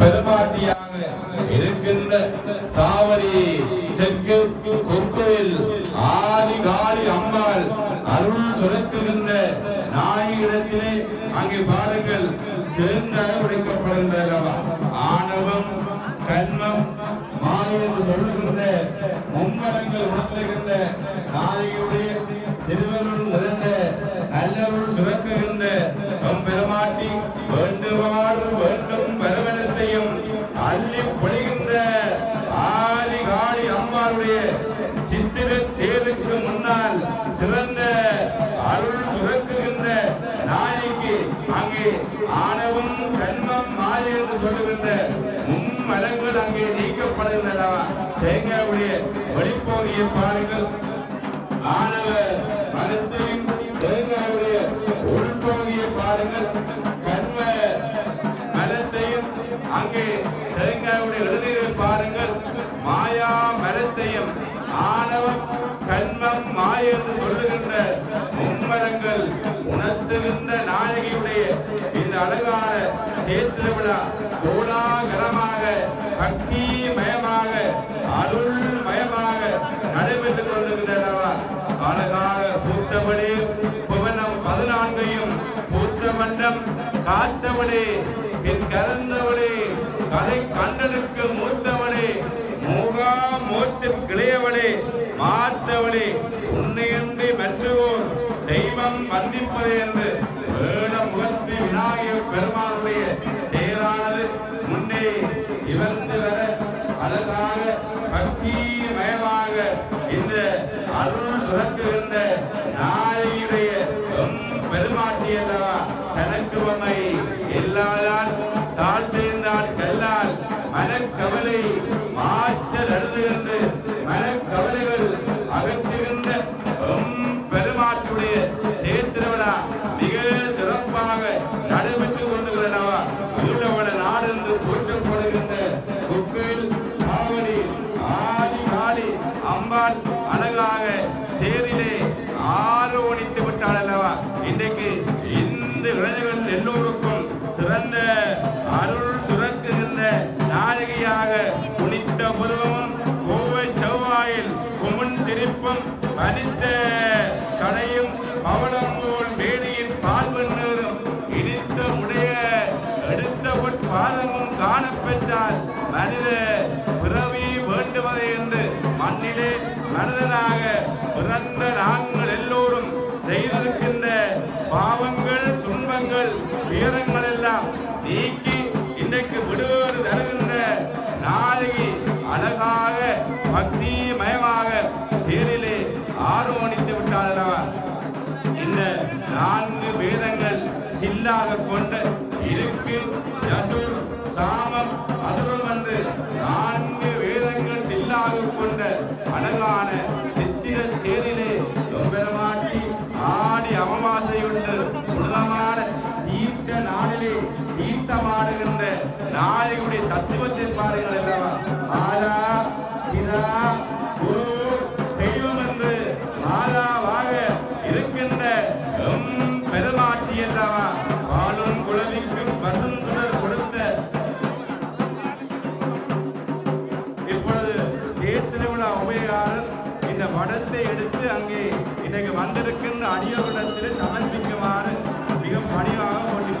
பெருமாட்டியாக இருக்கின்ற தாவரி தெற்கு கொக்கோயில் ஆதி காலி அம்மாள் அருள் சுரக்குகின்ற நாயகத்திலே அங்கே பாருங்கள் தேங்காய் உடைக்கப்படுகின்றன ஆணவம் கண்மம் மாய என்று சொல்லுகின்ற மும்மடங்கள் உணர்த்துகின்ற நாயகியுடைய தேங்காவுடைய பாருங்கள். மாயா மரத்தையும் ஆணவம் கண்மம் மாய என்று சொல்லுகின்ற மும்மரங்கள் உணர்த்துகின்ற நாயகியுடைய இந்த அழகான தேர்திரு விழா கோலாகலமாக பக்தி மயமாக அருள் மயமாக நடைபெற்றுக் கொண்டிருக்கின்றனவா அழகாக பூத்தபடி புவனம் பதினான்கையும் பூத்த மண்டம் காத்தவளே பின் கலந்தவளே மூத்தவளே மூகா மூத்து கிளையவளே மாத்தவளே உன்னையன்றி மற்றவோர் தெய்வம் வந்திப்பது என்று வேட முகத்து விநாயகர் பெருமானுடைய தேரானது முன்னே இவர்ந்து வர அழகாக பக்திமயமாக இந்த அருள் சுரக்குகின்ற நாளையுடைய பெருமாட்டியல்லவா தனக்கு உமை எல்லாதான் மனக்கவலை மனித கடையும் பவனம் போல் மேடையின் பால் மன்னரும் இனித்த முடைய எடுத்த பாதமும் காணப்பெற்றால் மனித பிறவி வேண்டுவதை என்று மண்ணிலே மனிதனாக பிறந்த நாங்கள் நாயகுடைய தத்துவத்தை பாருங்கள் அல்லவா மாதா பிதா குரு தெய்வம் என்று மாதாவாக இருக்கின்ற எம் பெருமாட்டி அல்லவா பாலும் குழவிக்கும் பசுந்துடர் கொடுத்த இப்பொழுது தேர்திருவிழா உபயோகாரர் இந்த படத்தை எடுத்து அங்கே இன்றைக்கு வந்திருக்கின்ற அடியோரிடத்தில் சமர்ப்பிக்குமாறு மிக பணிவாக கொண்டிக்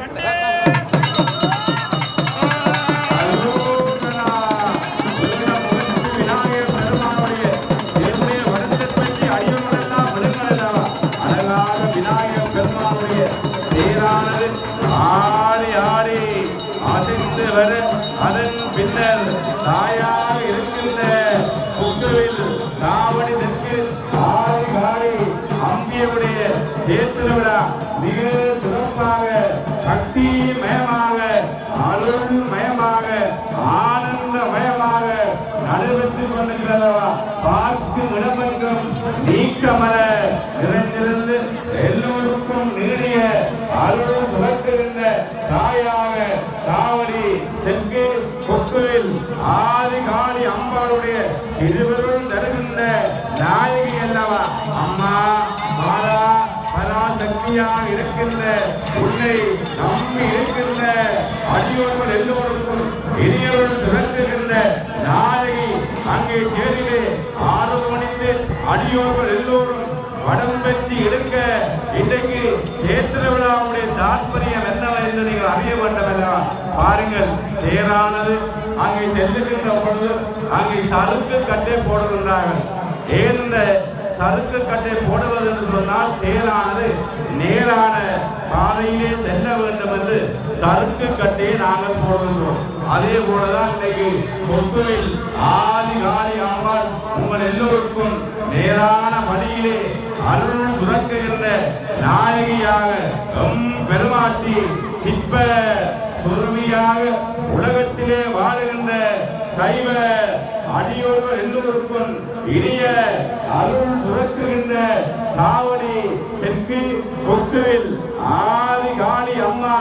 சண்டே நம்பி இருக்கின்ற அடியோர்கள் எல்லோருக்கும் இனியவர்கள் சுரக்குகின்ற நாயகி அங்கே தேரிலே ஆறு மணிக்கு அடியோர்கள் எல்லோரும் படம் பெற்றி எடுக்க இன்றைக்கு தேத்திர விழாவுடைய தாற்பயம் என்னவென்று நீங்கள் அறிய வேண்டும் பாருங்கள் தேரானது அங்கே செல்லுகின்ற பொழுது அங்கே சலுக்கு கட்டே போடுகின்றார்கள். ஏன் சறுக்கு கட்டை போடுவது என்று சொன்னால் தேரானது நேரான பாதையிலே செல்ல வேண்டும் என்று சறுக்கு கட்டையை நாங்கள் போடுகின்றோம். அதே போலதான் இன்னைக்கு கொக்குவில் ஆதி காலி ஆவால் உங்கள் எல்லோருக்கும் நேரான வழியிலே அருள் சுரக்குகின்ற நாயகியாக எம் பெருமாட்டி சிற்ப சுருமியாக உலகத்திலே வாழுகின்ற சைவ அடியோர்கள் எல்லோருக்கும் இனிய அருள் சுரக்குகின்ற காவடி தெற்கு கொக்குவில் ஆதி காளி அம்மா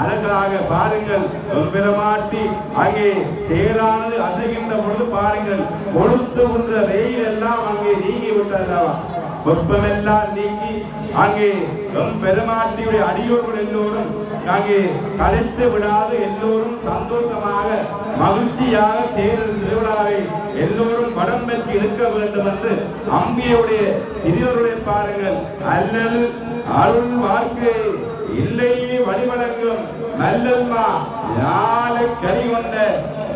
அழகாக பாருங்கள். பெருமாட்டி அங்கே தேரானது அசைகின்ற பொழுது பாருங்கள். கொழுத்து உண்ற வெயில் எல்லாம் அங்கே நீங்கி விட்டல்லவா? வெப்பமெல்லாம் நீக்கி அங்கே எம் பெருமாட்டியுடைய அடியோர்கள் எல்லோரும் அங்கே கலைத்து விடாது எல்லோரும் சந்தோஷமாக மகிழ்ச்சியாக தேர்தல் திருவிழாவை எல்லோரும் படம் பெற்று இருக்க வேண்டும் என்று அம்பியுடைய சிறியோருடைய பாருங்கள். அல்லது அருள் வாழ்க்கை இல்லை வழிவழங்கும் நல்லல்மா நாளை கறி கொண்ட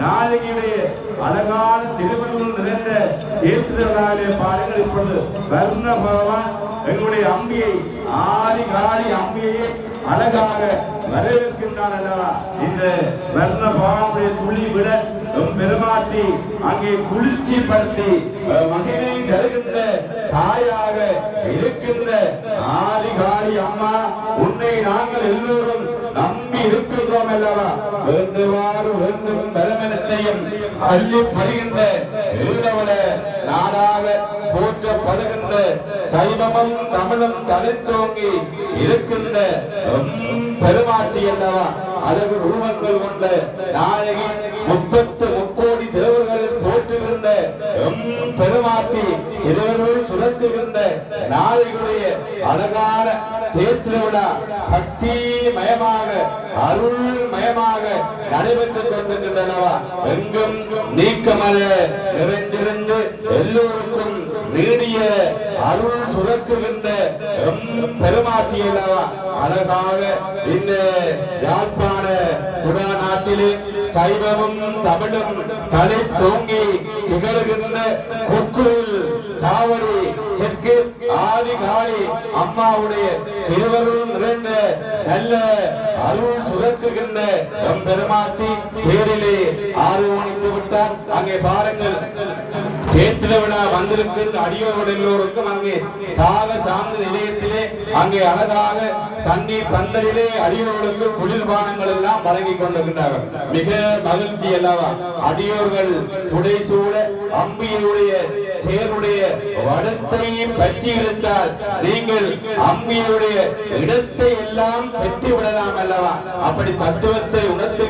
நாயகியுடைய அழகான திருமணங்கள் நிறைந்த ஏற்றுதலாலே பாருங்கள் இப்பொழுது வர்ண பகவான் எங்களுடைய அம்பியை ஆதி காடி அம்பியை அழகாக வரவேற்கின்றான் அல்லவா இந்த வர்ண பகவானுடைய துளி விட பெருமாட்டி அங்கே குளிர்ச்சி படுத்தி மகிழை தருகின்ற தாயாக இருக்கின்ற ஆதி காளி அம்மா உன்னை நாங்கள் எல்லோரும் நம்பி இருக்கின்றோம் அல்லவா? வேண்டுவாறு வேண்டும் பரமனத்தையும் அள்ளி படுகின்ற ஈழவன நாடாக போற்றப்படுகின்ற சைவமும் தமிழும் தலைத்தோங்கி இருக்கின்ற பெருமாட்டி அல்லவா? அழகு ரூபங்கள் கொண்ட நாயகி முப்பத்து பெருமாட்டி இருவர்கள் சுரத்துகின்ற நாயகுடைய அழகான தேத்திரவிழா பக்தி மயமாக அருள் மயமாக நடைபெற்றுக் கொண்டிருக்கின்றனவா? எங்கும் நீக்கமல நிறைந்திருந்து எல்லோருக்கும் நீடிய அருள் சுரக்குகின்ற எம் பெருமாட்டியல்லவா அழகாக இந்த யாழ்ப்பாண குடா நாட்டிலே சைவமும் தமிழும் தலை தோங்கி திகழ்கின்ற கொக்குவில் காவடி தெற்கு ஆதி காளி அம்மாவுடைய திருவருள் நிறைந்த நல்ல அருள் சுரக்குகின்ற எம் பெருமாட்டி தேரிலே ஆர்வணித்து விட்டார். அங்கே பாருங்கள். தேத்திர விழா வந்திருக்கின்ற அடியோர்கள் எல்லோருக்கும் அங்கே தாக சார்ந்த நிலையத்திலே அங்கே அழகாக தண்ணீர் பந்தலிலே அடியோர்களுக்கு குளிர்பானங்கள் எல்லாம் வழங்கி கொண்டிருக்கின்றார்கள். மிக மகிழ்ச்சி அல்லவா? அடியோர்கள் புடைசூழ அம்பியுடைய தேருடைய வடத்தை பற்றி இருந்தால் நீங்கள் அம்பியுடைய இடத்தை எல்லாம் பெற்று விடலாம் அல்லவா? அப்படி தத்துவத்தை உணர்த்துகின்ற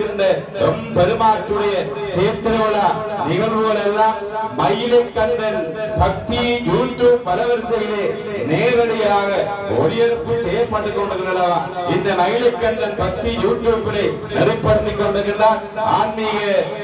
பெருமாற்றுடைய தேத்திரவிழா நிகழ்வுகள் எல்லாம் மயிலை கண்டன் பக்தி யூடியூப் பலவரிசையிலே நேரடியாக ஒளியெடுப்பு செய்யப்பட்டு கொண்டிருக்கிறதா இந்த மயிலை கண்டன் பக்தி யூடியூப்பிலே நெறிப்படுத்திக் கொண்டிருக்கிறார் ஆன்மீக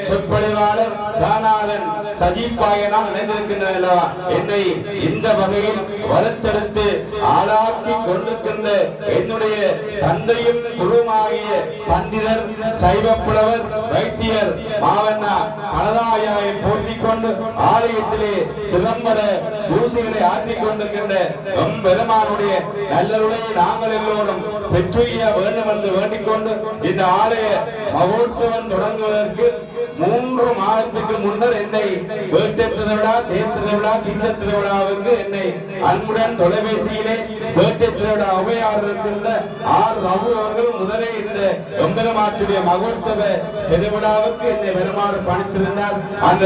சொற்பொழிவாளர் தானாதன் சஜீப் பாயனால் இணைந்திருக்கின்றனர் என்னை இந்த வகையில் வளர்த்தெடுத்து ஆளாக்கி கொண்டிருக்கின்ற என்னுடைய தந்தையும் குருமாகிய பண்டிதர் சைவ புலவர் வைத்தியர் மாவண்ணா மனதாயாவை போற்றிக் கொண்டு ஆலயத்திலே திறம்பட பூசைகளை ஆற்றிக் கொண்டிருக்கின்ற எம் பெருமானுடைய நல்லருடைய நாங்கள் எல்லோரும் பெற்றுய வேண்டும் என்று வேண்டிக் கொண்டு இந்த ஆலய மகோத்சவம் தொடங்குவதற்கு மூன்று மாதத்துக்கு முன்னர் என்னை வேட்டை திருவிழா தேர் திருவிழா திட்ட திருவிழாவுக்கு என்னை அன்புடன் தொலைபேசியிலே வேட்டை திருவிழா இருக்கின்ற ஆர் ரவு அவர்கள் முதலே இந்த எம்பெருமாட்டுடைய மகோத்சவ திருவிழாவுக்கு என்னை வருமாறு பணித்திருந்தார். அந்த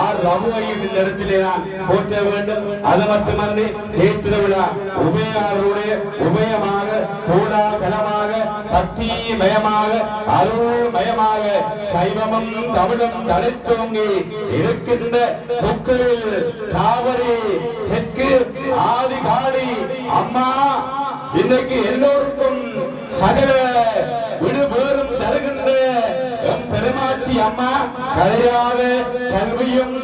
ஆர் ரவுவையும் இந்த இடத்திலே நான் போற்ற வேண்டும். அது மட்டுமன்றி தேர்திருவிழா உபயாருடைய உபயமாக சக்தி மயமாக அருள் மயமாக சைவமும் தமிழும் தனித்தோங்கி இருக்கின்ற புக்களில் காவிரி தெற்கு ஆதி அம்மா இன்னைக்கு எல்லோருக்கும் சகல விடுபேறும் தருகின்ற எம் பெருமாட்டி அம்மா கலையாக கல்வியும்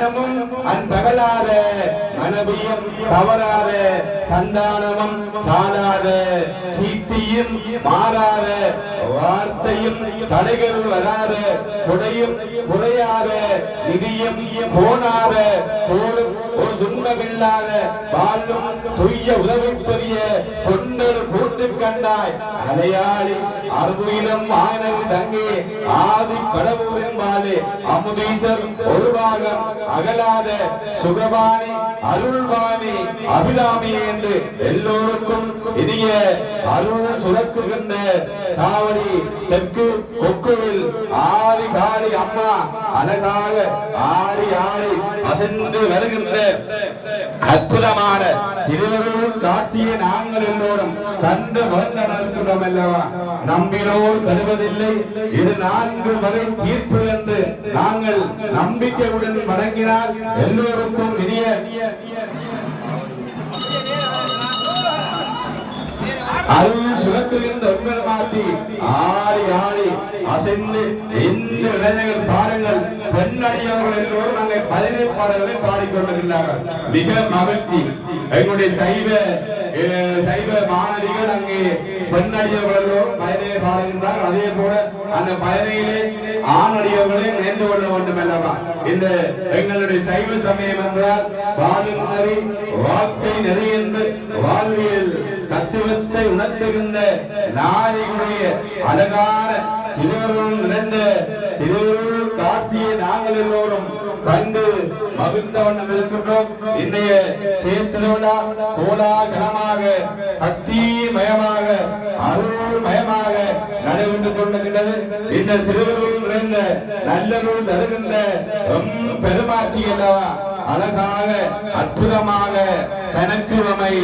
மனமும் அன்பகலாத மனவியும் தவறாத சந்தானமும் தாழாத கீர்த்தியும் மாறாத வார்த்தையும் தடைகள் வராத கொடையும் குறையாத நிதியும் போனாத போலும் ஒரு துன்பமில்லாத வாழும் துய்ய உதவி புரிய தொண்டர் கூட்டு கண்டாய். அலையாளி அருதுயிலும் ஆனது தங்கே. ஆதி கடவுளின் வாழே அமுதீசர் ஒரு பாகம் அகலாத சுகபாணி அருள்வாணி அபிராமி என்று எல்லோருக்கும் இனிய அருள் சுரக்குகின்ற தாவடி தெற்கு கொக்குவில் ஆடி காடி அம்மா அழகாக ஆடி ஆடி அசைந்து வருகின்ற அற்புதமான திருவருள் காட்சியை நாங்கள் எல்லோரும் கண்டு வந்தனர்க்கிறோம் அல்லவா? நம்பினோர் தருவதில்லை. இது நான்கு வரை தீர்ப்பு என்று நாங்கள் நம்பிக்கையுடன் வழங்கினால் எல்லோருக்கும் இனிய அருள் சுகத்துகின்ற உங்கள் மாட்டி ஆடி ஆடி அசைந்து இந்த இளைஞர்கள் பாருங்கள் பெண்ணடியவர்கள் எல்லோரும் நாங்கள் பதினேழு பாடல்களை பாடிக்கொண்டிருக்கிறார்கள். மிக மகிழ்ச்சி. எங்களுடைய சைவ சைவ மாணவிகள் அங்கே பெண்ணடியவர்கள் எல்லோரும் பதினேழு பாடுகின்றார்கள். அதே போல அந்த பதினேழு ஆணடியவர்களையும் நினைந்து கொள்ள வேண்டும் அல்லவா? இந்த எங்களுடைய சைவ சமயம் என்றால் வாழும் நெறி வாழ்க்கை நெறி என்று வாழ்வியல் உணர்த்திருந்த உணர்த்துகின்ற நாயகுடைய அழகான திருவருள் நிறைந்த திருவருள் காட்சியை நாங்கள் எல்லோரும் கண்டு மகிழ்ந்த வண்ணம் இருக்கின்றோம். இன்றைய தேர் திருவிழா கோலாகலமாக அருள் அருள்மயமாக நடைபெற்றுக் கொண்டிருக்கின்றது. இந்த திருவருள் நிறைந்த நல்லருள் தருகின்ற எம் பெருமாட்சி அல்லவா? அழகாக அற்புதமாக தனக்குவமை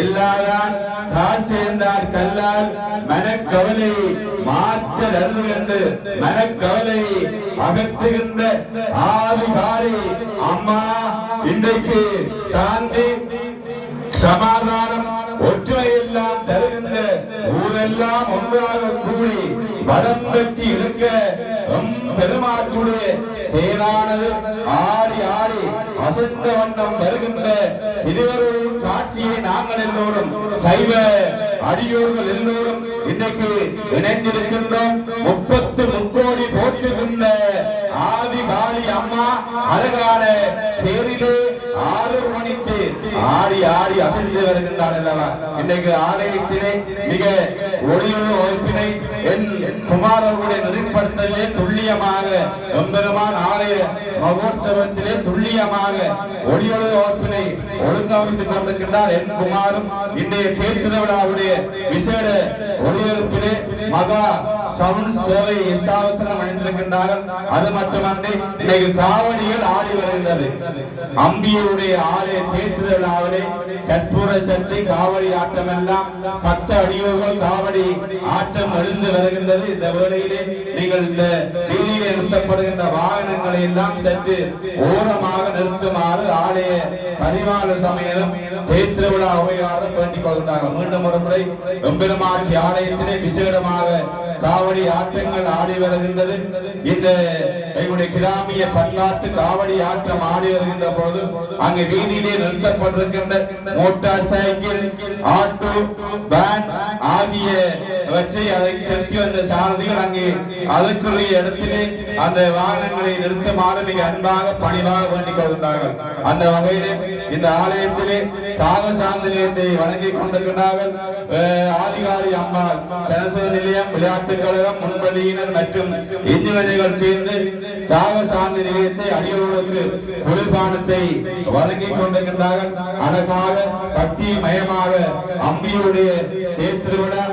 எல்லாதான் தான் சேர்ந்தார் கல்லால் மனக்கவலை மாற்ற நடுவு என்று மனக்கவலை அகற்றுகின்ற ஆதி அம்மா இன்றைக்கு சாந்தி சமாதானம் ஒற்றுமை எல்லாம் தருகின்ற ஊரெல்லாம் ஒன்றாக கூடி வடம் கட்டி இருக்க பெருமாற்றுடைய தேரானது ஆடி ஆடி அசந்த வண்ணம் வருகின்ற திருவருள் காட்சியை நாங்கள் எல்லோரும் சைவ அடியோர்கள் எல்லோரும் இன்னைக்கு இணைந்திருக்கின்றோம். முப்பத்து முக்கோடி போற்றுகின்ற ஆதி காளி அம்மா அழகான ஆடி அசைந்து வருகின்றார் அல்லவா? இன்றைக்கு ஆலயத்திலே மிக ஒளியுள்ள அமைப்பினை என் குமார் அவர்களுடைய நெறிப்படுத்தலே துல்லியமாக எம்பெருமான் ஆலய மகோத்சவத்திலே துல்லியமாக ஒளியொளி வகுப்பினை ஒழுங்கமைத்துக் கொண்டிருக்கின்றார் என் குமாரும். இன்றைய தேர் விசேட ஒளியெழுப்பிலே மகா சவுண்ட் சேவை ஸ்தாபத்திரம் அணிந்திருக்கின்றார்கள் அது மட்டுமன்றி இன்னைக்கு காவடிகள் ஆடி வருகின்றது. அம்பியுடைய ஆலய தேர் திருவிழாவிலே கற்பூர சட்டி காவடி ஆட்டம் எல்லாம் பத்து அடியோர்கள் காவடி ஆட்டம் எழுந்து வருகின்றது. இந்த வேளையிலே நீங்கள் இந்த வீதியிலே நிறுத்தப்படுகின்ற வாகனங்களை எல்லாம் சற்று ஓரமாக நிறுத்துமாறு ஆலய பரிமாண சமயம் தேர் திருவிழா உபயோகம் வேண்டிக் கொள்கின்றார்கள். மீண்டும் ஒரு முறை எம்பெருமாட்டி ஆலயத்திலே விசேடமாக காவடி ஆட்டங்கள் ஆடி வருகின்றது. இந்த எங்களுடைய கிராமிய பன்னாட்டு காவடி ஆட்டம் ஆடி வருகின்ற பொழுது அங்கு வீதியிலே நிறுத்தப்பட்டிருக்கின்ற மோட்டார் சைக்கிள் ஆட்டோ வேன் ஆகியவற்றை அதை செலுத்தி வந்த சாரதிகள் அங்கே அதற்குரிய இடத்திலே அந்த வாகனங்களை நிறுத்துமாறு மிக அன்பாக பணிவாக வேண்டிக் கொள்கின்றார்கள் அந்த வகையிலே இந்த ஆலயத்திலே தாக சார்ந்த நிலையத்தை வணங்கிக் கொண்டிருக்கிறார்கள் ஆதிகாரி அம்மாள் சரஸ்வதி நிலையம் விளையாட்டுக் கழகம் முன்பள்ளியினர் மற்றும் இந்தியர்கள் சேர்ந்து தாக சாந்தி நிலையத்தை அடியோருக்கு குளிர்பானத்தை வழங்கிக் கொண்டிருக்கின்றார்கள். அழகாக பக்தி மயமாக அம்பியுடைய தேர் திருவிழா